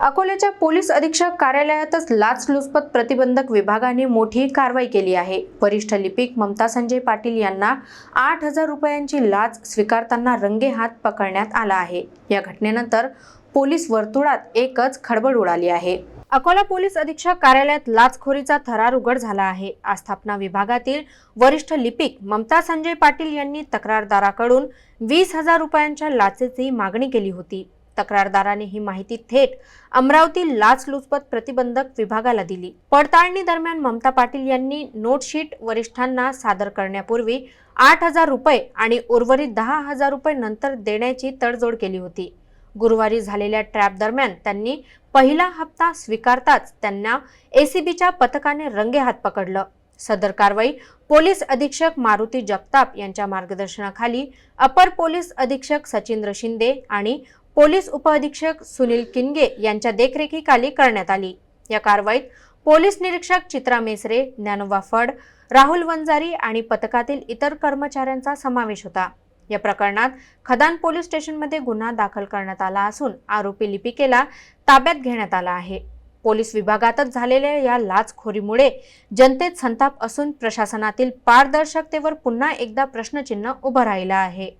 अकोल्याच्या पोलीस अधीक्षक कार्यालयातच लाचलुचपत प्रतिबंधक विभागाने मोठी कारवाई केली आहे. वरिष्ठ लिपिक ममता संजय पाटील यांना आठ हजार रुपयांची लाच स्वीकारताना रंगेहात पकडण्यात आला आहे. या घटनेनंतर पोलीस वर्तुळात एकच खळबळ उडाली आहे. अकोला पोलीस अधीक्षक कार्यालयात लाचखोरीचा थरार उघड झाला आहे. आस्थापना विभागातील वरिष्ठ लिपिक ममता संजय पाटील यांनी तक्रारदाराकडून वीस हजार रुपयांच्या लाचेची मागणी केली होती. तक्रारदाराने ही माहिती थेट अमरावती लाचलुचपत प्रतिबंधक विभागाला दिली. पडताळणी दरम्यान ममता पाटील यांनी नोटशीट वरिष्ठांना सादर करण्यापूर्वी आठ हजार रुपये आणि उर्वरित दहा हजार रुपये नंतर देण्याची तडजोड केली होती. गुरुवारी झालेल्या ट्रॅप दरम्यान त्यांनी पहिला हप्ता स्वीकारताच त्यांना एसीबीच्या पथकाने रंगेहात पकडलं. सदर कारवाई पोलीस अधीक्षक मारुती जगताप यांच्या मार्गदर्शनाखाली अपर पोलीस अधीक्षक सचिंद्र शिंदे आणि पोलीस उपअधीक्षक सुनील किनगे यांच्या देखरेखीखाली करण्यात आली. या कारवाईत पोलीस निरीक्षक चित्रा मेसरे ज्ञानोबा फड राहुल वंजारी आणि पथकातील इतर कर्मचाऱ्यांचा समावेश होता. या प्रकरणात खदान पोलीस स्टेशनमध्ये गुन्हा दाखल करण्यात आला असून आरोपी लिपिकेला ताब्यात घेण्यात आला आहे. पोलीस विभागातच झालेल्या या लाचखोरीमुळे जनतेत संताप असून प्रशासनातील पारदर्शकतेवर पुन्हा एकदा प्रश्नचिन्ह उभं राहिलं आहे.